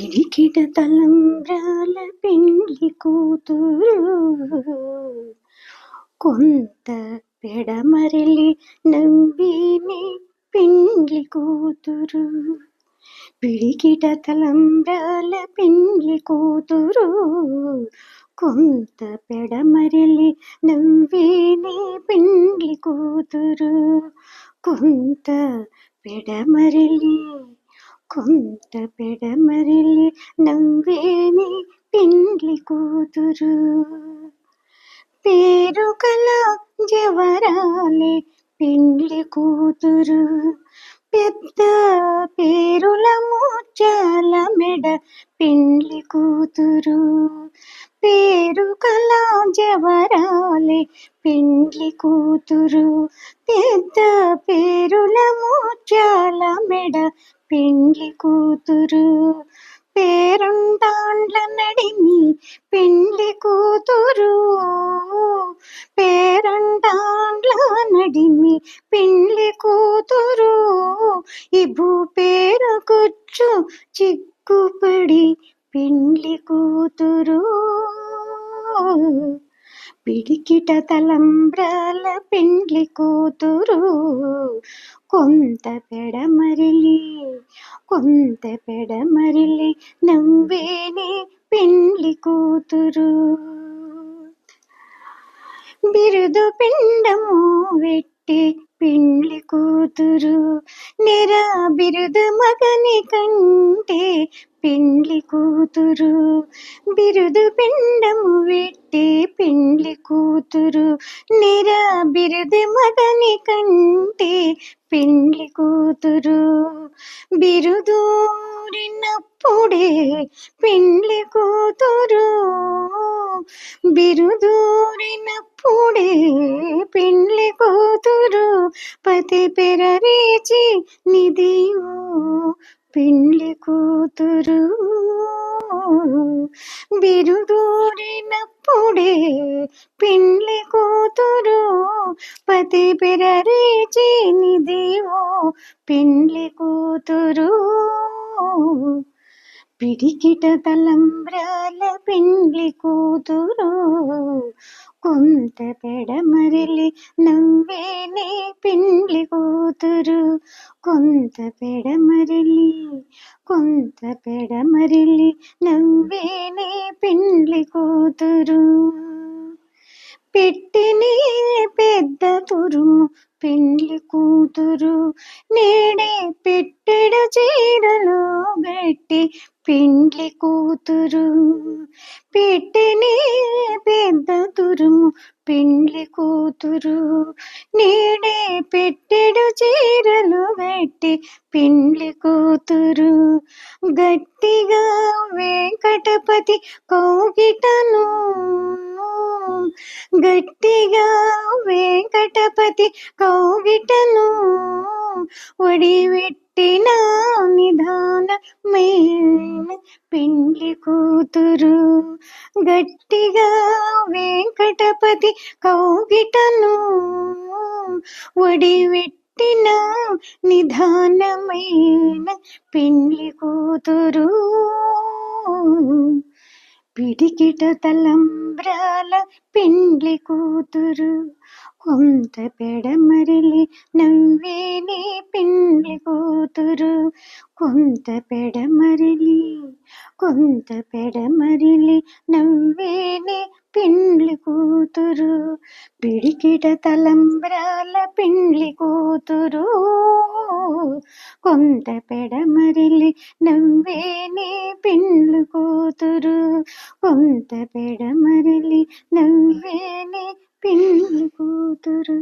పిడికిట తలంబ్రాల పెండ్లి కూతురు. కొంత పెడమరలి నంబిని పెండ్లి కూతురు. పిడికిట తలంబ్రాల పెండ్లి కూతురు. కొంత పెడమరలి నంబిని పెండ్లి కూతురు. కొంత పెడమరలి కొంత పెడమరలి నవ్వేని పెండ్లి కూతురు. పేరు కల జవరాలే పెండ్లి కూతురు. పెద్ద పేరుల ముచ్చాల మెడ పెండ్లి కూతురు. పేరు కల జవరాలే పెండ్లి కూతురు. పెద్ద పేరుల ముచ్చాల మెడ పెండ్లి కూతురు పేరుంటాండ్ల నడిమి పెండ్లి కూతురు. పేరంటాండ్ల నడిమి పెండ్లి కూతురు. ఇబు పేరు కూర్చు చిక్కుపడి పెండ్లి కూతురు. పిడికిట తలంబ్రాల పెండ్లి కూతురు. కొంత పెడమరిలి కొంత పెడమరిలి నవ్వేని పెండ్లి కూతురు. బిరుదు పిండము వెట్టి పెండ్లి కూతురు నెర బిరుదు మగని కంటే పెండ్లి కూతురు. బిరుదు పిండము వెట్టి పెండ్లి కూతురు నెర బిరుదు మగని కంటే పెండ్లి కూతురు. బిరుదూరినప్పుడే పెండ్లి కూతురు బిరుదూరినప్పుడే పెండ్లి కూతురు పతి పెరరేచి నిధియు పెండ్లి కూతురు. బిరుదూరినప్పుడే పెండ్లి కూతురు. పతి పెరరేచి నిధివో పెండ్లి కూతురు. పిడికిట తలంబ్రాల పెండ్లి కూతురు. కొంత పెడమరిలి నవ్వేనే పిండ్లి కూతురు. కొంత పెడమరిలి కొంత పెడమరిలి నవ్వేనే పిండ్లి కూతురు. పెట్టిని పెద్ద తురు పెండ్లి కూతురు. నేడే పెట్టెడ చీరలు గట్టి పెండ్లి కూతురు. పెట్టినే పెద్ద తురుము పెండ్లి కూతురు. నేడే పెట్టెడు చీరలు గట్టి పెండ్లి కూతురు. గట్టిగా వెంకటపతి కౌగిటను వెంకటపతి కౌగిటను ఒడివెట్టిన మేన పెండ్లి కూతురు. గట్టిగా వెంకటపతి కౌగిటను ఒడివెట్టిన నిధానమైన పెండ్లి కూతురు. పిడికిట తలంబ్రాల పిండ్లి కూతురు. కొంత పెడమరిలి నవ్వేని పిండ్లి కూతురు. కొంత పెడమరిలి కొంత పెడమరిలి నవ్వేని పిండ్లి కూతురు. పిడికిట తలంబ్రాల పిండ్లి కూతురు. కొంత పెడమరిలి నవ్వేని పిండ్లు కూతురు. కొంత పెడమరిలి నవ్వేని పిన్ని కూతురు.